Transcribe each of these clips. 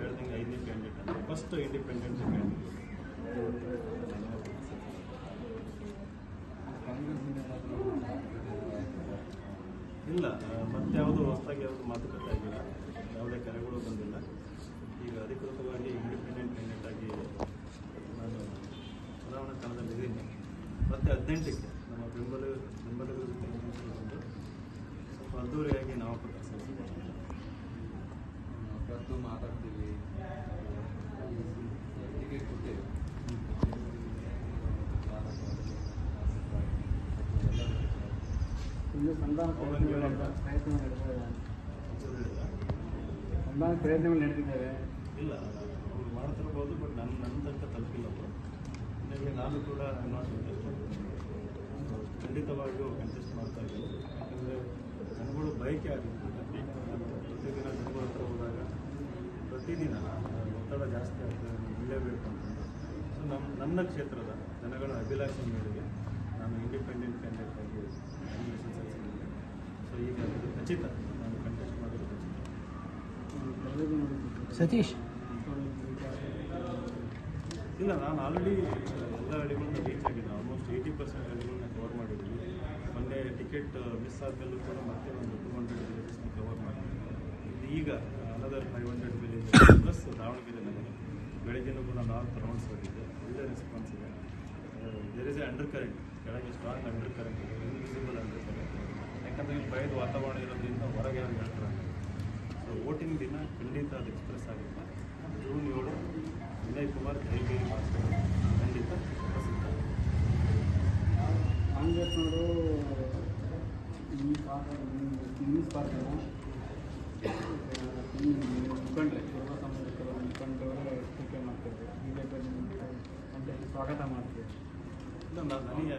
ಹೇಳ್ದಂಗೆ ಐದನೇ candidate first independent ಇಲ್ಲ, ಮತ್ತೆ ಯಾವುದು ಹೊಸದಾಗಿ ಯಾವುದು ಮಾತುಕತೆ ಆಗಿಲ್ಲ ಯಾವುದೇ ಕರೆಗಳು ಬಂದಿಲ್ಲ. ಈಗ ಅಧಿಕೃತವಾಗಿ ಇಂಡಿಪೆಂಡೆಂಟ್ ಕ್ಯಾಂಡಿಡೇಟ್ ಆಗಿ ನಾನು ಚುನಾವಣಾ ಕಣದಲ್ಲಿ ಇದ್ದೀನಿ. ಮತ್ತೆ ಹದಿನೆಂಟಕ್ಕೆ ನಮ್ಮ ಬೆಂಬಲ ಬೆಂಬಲಿಗರ ಜೊತೆ ಸ್ವಲ್ಪ ಅದ್ದೂರಿಯಾಗಿ ನಾವು ಸಲ್ಲಿಸಿದ್ದೇವೆ ಕರೆದು ಮಾತಾಡ್ತೀವಿ. ಟಿಕೆಟ್ ಕೊಟ್ಟೇವೆ ಇನ್ನು ಸಂಧಾನ ಸಂಧಾನ ಪ್ರಯತ್ನಗಳು ನಡೆದಿದ್ದಾವೆ. ಇಲ್ಲ ಅವ್ರು ಮಾಡ್ತಿರ್ಬೋದು ಬಟ್ ನನ್ನ ನನ್ನ ತನಕ ತಲುಪಿಲ್ಲ ಅವರು. ನಾನು ಕೂಡ ನಾಟ್ ಖಂಡಿತವಾಗಿಯೂ ಕಂಟೆಸ್ಟ್ ಮಾಡ್ತಾ ಇದ್ದೀನಿ. ಯಾಕಂದರೆ ಜನಗಳು ಬಯಕೆ ಆಗಿತ್ತು ಪ್ರತಿದಿನ ಜನಗಳ ಹತ್ರ ಹೋದಾಗ ಪ್ರತಿದಿನ ಒತ್ತಡ ಜಾಸ್ತಿ ಆಗ್ತದೆ ನಿಲ್ಲಬೇಕು ಅಂತಂದು ಸೊ ನಮ್ಮ ನನ್ನ ಕ್ಷೇತ್ರದ ಜನಗಳ ಅಭಿಲಾಷೆ ಮೇರೆಗೆ ನಾನು ಇಂಡಿಪೆಂಡೆಂಟ್ ಕ್ಯಾಂಡಿಡೇಟ್ ಆಗಿ ನಾಮಿನೇಷನ್ ಸಲ್ಲಿಸಿದ್ದೀನಿ. ಸೊ ಈಗ ಅದು ಖಚಿತ ನಾನು ಕಂಟೆಸ್ಟ್ ಮಾಡೋದು ಖಚಿತ. ಸತೀಶ್? ಇಲ್ಲ ನಾನು ಆಲ್ರೆಡಿ ಎಲ್ಲ ಹಳ್ಳಿಗಳನ್ನ ರೀಚ್ ಆಗಿದೆ ಆಲ್ಮೋಸ್ಟ್ ಏಯ್ಟಿ ಪರ್ಸೆಂಟ್ ಹಳ್ಳಿಗಳನ್ನ ಕವರ್ ಮಾಡಿದ್ದೀನಿ. ಮೊನ್ನೆ ಟಿಕೆಟ್ ಮಿಸ್ ಆದಮೇಲೂ ಕೂಡ ಮತ್ತೆ ಒಂದು ಟೂ ಹಂಡ್ರೆಡ್ ವಿಲೇಜಸ್ನ ಕವರ್ ಮಾಡಿದ್ದೀನಿ. ಈಗ another five hundred million plus Davanagere ನಗರ. ಬೆಳಗ್ಗೆನೂ ಕೂಡ ನಾಲ್ಕು ರೌಂಡ್ಸ್ ಹೋಗಿದ್ದೆ ಒಳ್ಳೆ ರೆಸ್ಪಾನ್ಸ್ ಇದೆ. There is a undercurrent ಕೆಳಗೆ ಸ್ಟ್ರಾಂಗ್ ಅಂಡರ್ ಕರೆಂಟ್ ಇದೆ ಇನ್ವಿಸಿಬಲ್ ಅಂಡರ್ ಕರೆಂಟ್ ಯಾಕಂದರೆ ಇಲ್ಲಿ ಭಯದ ವಾತಾವರಣ ಇರೋದ್ರಿಂದ ಹೊರಗೆ ಯಾರು ಹೇಳ್ತಾರೆ? ಸೊ ವೋಟಿಂಗ್ ದಿನ ಖಂಡಿತ ಅದು ಎಕ್ಸ್ಪ್ರೆಸ್ ಆಗುತ್ತೆ ಜೂನ್ ಏಳು, ವಿನಯ್ ಕುಮಾರ್ ದಯಗೇರಿ ಮಾಸ್ಟರ್. ಖಂಡಿತ ಪ್ರಸಿದ್ಧ. ಕಾಂಗ್ರೆಸ್ನವರು ಈ ಪಾರ್ಟ್ ನ್ಯೂಸ್ ಪಾರ್ಟಿನ ಮುಖಂಡ್ರೆ ಕುರುಬ ಸಮಾಜದ ಮುಖಂಡರು ಟೀಕೆ ಮಾಡ್ತಾರೆ ಬಿ ಜೆ ಪಿ ಅಂತ ಹೇಳಿ ಸ್ವಾಗತ ಮಾಡ್ತೀವಿ. ನನಗೆ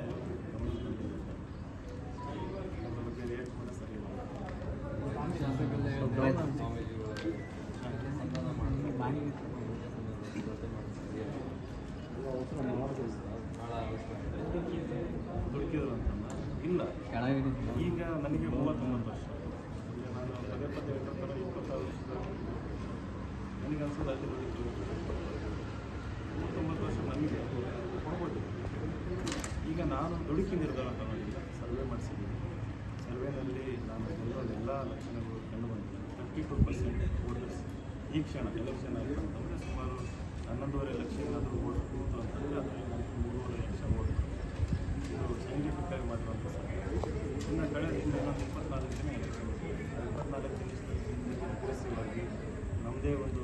ದುಡುಕಿದ್ರು ಅಂತಂದ ಇಲ್ಲ ಈಗ ನನಗೆ ಮೂವತ್ತೊಂಬತ್ತು ವರ್ಷ ಈಗ ನಾನು ಪದೇ ಪದೇ ಇಪ್ಪತ್ತಾರು ವರ್ಷದ ನನಗೆ ಅನ್ಸೋದು ಅಲ್ಲಿ ಮೂವತ್ತೊಂಬತ್ತು ವರ್ಷ ನನಗೆ ಕೊಡ್ಬೋದು. ಈಗ ನಾನು ದುಡುಕಿ ನಿರ್ಧಾರ ತಗೊಂಡಿಲ್ಲ ಸರ್ವೆ ಮಾಡಿಸಿದ್ದೀನಿ. ಸರ್ವೆನಲ್ಲಿ ನಾನು ಎಲ್ಲ ಲಕ್ಷಣಗಳು ಕಂಡು ಬಂದಿದ್ದೀನಿ ಫಿಫ್ಟಿ ಟು ಪರ್ಸೆಂಟ್ ವೋಟರ್ಸ್ ಈ ಕ್ಷಣ ಎಲೆಕ್ಷನ್ ಆಯಿತು ಅಂತಂದರೆ ಸುಮಾರು ಹನ್ನೊಂದೂವರೆ ಲಕ್ಷ ಏನಾದರೂ ವೋಟ್ ಕೂತು ಅಂತಂದರೆ ಅದರಲ್ಲಿ ನನಗೆ ಮೂರುವರೆ ಲಕ್ಷ ವೋಟ್ ಇದು ಸೈಂಟಿಫಿಕ್ ಆಗಿ ಮಾಡಿರುವಂಥ ಸರ್ವೆ. ಇನ್ನು ಕಳೆದ ಹಿಂದೆ ನಾನು ಇಪ್ಪತ್ನಾಲ್ಕು ದಿನ ಎಲೆಕ್ಷನ್ ಇಪ್ಪತ್ನಾಲ್ಕು ದಿನ ಅಗ್ರೆಸಿವ್ ನಮ್ಮದೇ ಒಂದು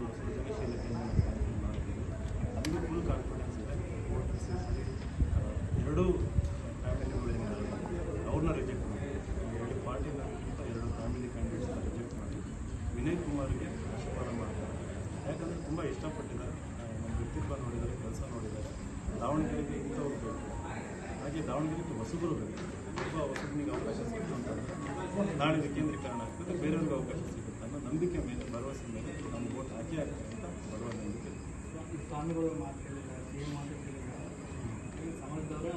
ಇಷ್ಟಪಟ್ಟಿದ್ದಾರೆ. ನಮ್ಮ ವ್ಯಕ್ತಿತ್ವ ನೋಡಿದ್ದಾರೆ ಕೆಲಸ ನೋಡಿದ್ದಾರೆ. ದಾವಣಗೆರೆಗೆ ಇಂಥವ್ರು ಬೇಕು. ಹಾಗೆ ದಾವಣಗೆರೆಗೆ ಹೊಸಬರು ಬೇಕು. ಒಬ್ಬ ಹೊಸಬನಿಗೆ ಅವಕಾಶ ಸಿಕ್ತು ಅಂತ ನಾಳೆ ವಿಕೇಂದ್ರೀಕರಣ ಆಗ್ತದೆ ಬೇರೆಯವ್ರಿಗೆ ಅವಕಾಶ ಸಿಗುತ್ತೆ ಅನ್ನೋ ನಂಬಿಕೆ ಮೇಲೆ ಭರವಸೆ ಮೇಲೆ ನಮ್ಮ ಓಟ್ ಹಾಕಿ ಆಗ್ತದೆ ಅಂತ ಬರುವ ನಂಬಿಕೆ. ಸ್ವಾಮಿಗಳು ಸಿ ಎಂ ಸಮಾಜದವರೇ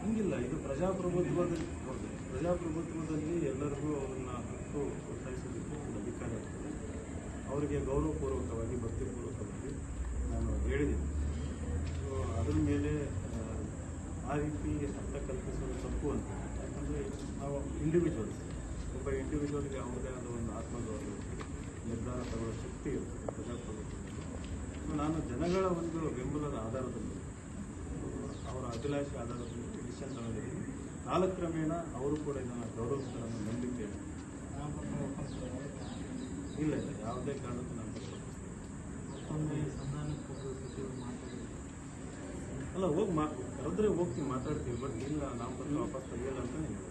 ಹಂಗಿಲ್ಲ ಇದು ಪ್ರಜಾಪ್ರಭುತ್ವದಲ್ಲಿ ಪ್ರಜಾಪ್ರಭುತ್ವದಲ್ಲಿ ಎಲ್ಲರಿಗೂ ಅವರನ್ನ ಹಕ್ಕು ಒತ್ತಾಯಿಸೋದಕ್ಕೆ ಒಂದು ಅಧಿಕಾರ ಇರ್ತದೆ. ಅವರಿಗೆ ಗೌರವಪೂರ್ವಕವಾಗಿ ಭಕ್ತಿಪೂರ್ವಕವಾಗಿ ನಾನು ಹೇಳಿದ್ದೀನಿ ಸೊ ಅದರ ಮೇಲೆ ಆ, ರೀತಿ ಅರ್ಥ ಕಲ್ಪಿಸೋದು ತಪ್ಪು ಅಂತ. ಯಾಕಂದರೆ ನಾವು ಇಂಡಿವಿಜುವಲ್ಸ್ ಒಬ್ಬ ಇಂಡಿವಿಜುವಲ್ಗೆ ಯಾವುದೇ ಆದ ಒಂದು ಆತ್ಮಗೌರವ ನಿರ್ಧಾರ ತಗೊಳ್ಳೋ ಶಕ್ತಿ ಇರ್ತದೆ ಪ್ರಜಾಪ್ರಭುತ್ವದಲ್ಲಿ. ನಾನು ಜನಗಳ ಒಂದು ಬೆಂಬಲದ ಆಧಾರದಲ್ಲಿ ಅವರ ಅಭಿಲಾಷೆ ಆಧಾರದಲ್ಲಿ ತಗೊಂಡಿದ್ದೀನಿ ಕಾಲಕ್ರಮೇಣ ಅವರು ಕೂಡ ಇದನ್ನು ಗೌರವಗಳನ್ನು ನಂಬಿದ್ದೇನೆ. ಇಲ್ಲ ಇಲ್ಲ ಯಾವುದೇ ಕಾರಣಕ್ಕೂ ನಾನು ತಪ್ಪಿಸ್ತೀನಿ. ಮತ್ತೊಮ್ಮೆ ಸಂಧಾನಕ್ಕೆ ಹೋಗೋ ಸಚಿವರು ಮಾತಾಡಿದ್ರು ಅಲ್ಲ ಹೋಗಿ ಮಾ ಕರೆದ್ರೆ ಹೋಗ್ತೀವಿ ಮಾತಾಡ್ತೀವಿ ಬಟ್ ಇಲ್ಲ ನಾವು ಬಂದು ವಾಪಸ್ ತೆಗಿಯಲ್ಲ ಮಾಡ್ತೀನಿ ಅಂತ